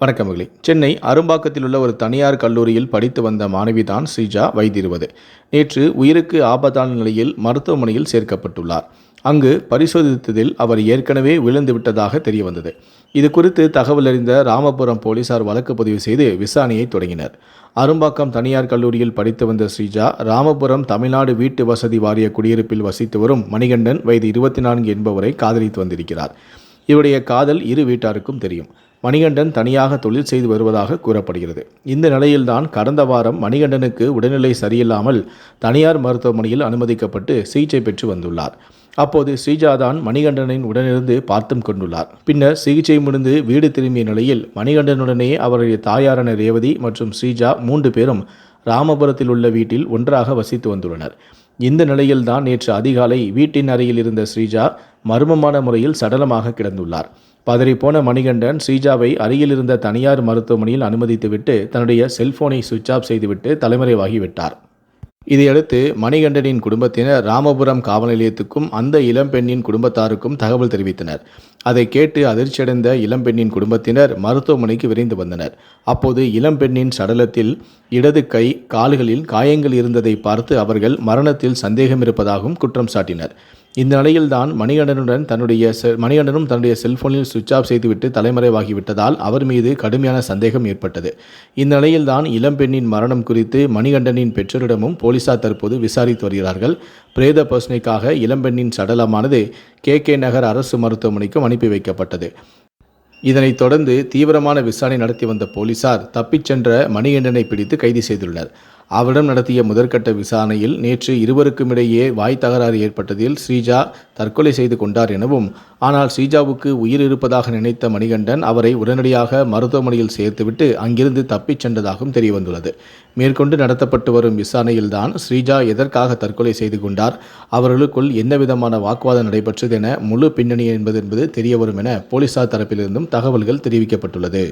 வணக்கமகளி சென்னை அரும்பாக்கத்தில் உள்ள ஒரு தனியார் கல்லூரியில் படித்து வந்த மாணவிதான் ஸ்ரீஜா வயது நேற்று உயிருக்கு ஆபத்தான நிலையில் மருத்துவமனையில் சேர்க்கப்பட்டுள்ளார். அங்கு பரிசோதித்ததில் அவர் ஏற்கனவே விழுந்து விட்டதாக தெரிய வந்தது இது குறித்து தகவல் அறிந்த ராமபுரம் போலீசார் வழக்கு பதிவு செய்து விசாரணையை தொடங்கினர். அரும்பாக்கம் தனியார் கல்லூரியில் படித்து வந்த ஸ்ரீஜா ராமபுரம் தமிழ்நாடு வீட்டு வசதி வாரிய குடியிருப்பில் வசித்து வரும் மணிகண்டன் வயது இருபத்தி நான்கு என்பவரை காதலித்து வந்திருக்கிறார். இவருடைய காதல் இரு வீட்டாருக்கும் தெரியும். மணிகண்டன் தனியாக தொழில் செய்து வருவதாக கூறப்படுகிறது. இந்த நிலையில்தான் கடந்த வாரம் மணிகண்டனுக்கு உடல்நிலை சரியில்லாமல் தனியார் மருத்துவமனையில் அனுமதிக்கப்பட்டு சிகிச்சை பெற்று வந்துள்ளார். அப்போது ஸ்ரீஜாதான் மணிகண்டனின் உடனிருந்து பார்த்தும் கொண்டுள்ளார். பின்னர் சிகிச்சை முடிந்து வீடு திரும்பிய நிலையில் மணிகண்டனுடனே அவருடைய தாயாரான ரேவதி மற்றும் ஸ்ரீஜா மூன்று பேரும் ராமபுரத்தில் உள்ள வீட்டில் ஒன்றாக வசித்து வந்துள்ளனர். இந்த நிலையில்தான் நேற்று அதிகாலை வீட்டின் அருகில் இருந்த ஸ்ரீஜா மர்மமான முறையில் சடலமாக கிடந்துள்ளார். பதறிப்போன மணிகண்டன் ஸ்ரீஜாவை அருகில் இருந்த தனியார் மருத்துவமனையில் அனுமதித்துவிட்டு தன்னுடைய செல்போனை சுவிட்ச் ஆஃப் செய்துவிட்டு தலைமறைவாகிவிட்டார் இதையடுத்து மணிகண்டனின் குடும்பத்தினர் ராமபுரம் காவல் நிலையத்துக்கும் அந்த இளம்பெண்ணின் குடும்பத்தாருக்கும் தகவல் தெரிவித்தனர். அதை கேட்டு அதிர்ச்சியடைந்த இளம்பெண்ணின் குடும்பத்தினர் மருத்துவமனைக்கு விரைந்து வந்தனர். அப்போது இளம்பெண்ணின் சடலத்தில் இடது கை கால்களில் காயங்கள் இருந்ததை பார்த்து அவர்கள் மரணத்தில் சந்தேகம் இருப்பதாகவும் குற்றம் சாட்டினர். இந்த நிலையில்தான் மணிகண்டனுடன் தன்னுடைய செ மணிகண்டனும் தன்னுடைய செல்போனில் சுவிட்ச் ஆஃப் செய்துவிட்டு தலைமறைவாகிவிட்டதால் அவர் மீது கடுமையான சந்தேகம் ஏற்பட்டது. இந்த நிலையில்தான் இளம்பெண்ணின் மரணம் குறித்து மணிகண்டனின் பெற்றோரிடமும் போலீசார் தற்போது விசாரித்து வருகிறார்கள். பிரேத பசுனைக்காக இளம்பெண்ணின் சடலமானது கே கே நகர் அரசு மருத்துவமனைக்கும் அனுப்பி வைக்கப்பட்டது. இதனைத் தொடர்ந்து தீவிரமான விசாரணை நடத்தி வந்த போலீசார் தப்பிச் சென்ற மணிகண்டனை பிடித்து கைது செய்துள்ளனர். அவரிடம் நடத்திய முதற்கட்ட விசாரணையில் நேற்று இருவருக்கும் இடையே வாய் தகராறு ஏற்பட்டதில் ஸ்ரீஜா தற்கொலை செய்து கொண்டார் எனவும் ஆனால் ஸ்ரீஜாவுக்கு உயிர் இருப்பதாக நினைத்த மணிகண்டன் அவரை உடனடியாக மருத்துவமனையில் சேர்த்துவிட்டு அங்கிருந்து தப்பிச் சென்றதாகவும் தெரியவந்துள்ளது. மேற்கொண்டு நடத்தப்பட்டு வரும் விசாரணையில்தான் ஸ்ரீஜா எதற்காக தற்கொலை செய்து கொண்டார் அவர்களுக்குள் எந்த விதமான வாக்குவாதம் நடைபெற்றது என முழு பின்னணி என்பது என்பது தெரியவரும் என போலீசார் தரப்பிலிருந்தும் தகவல்கள் தெரிவிக்கப்பட்டுள்ளது.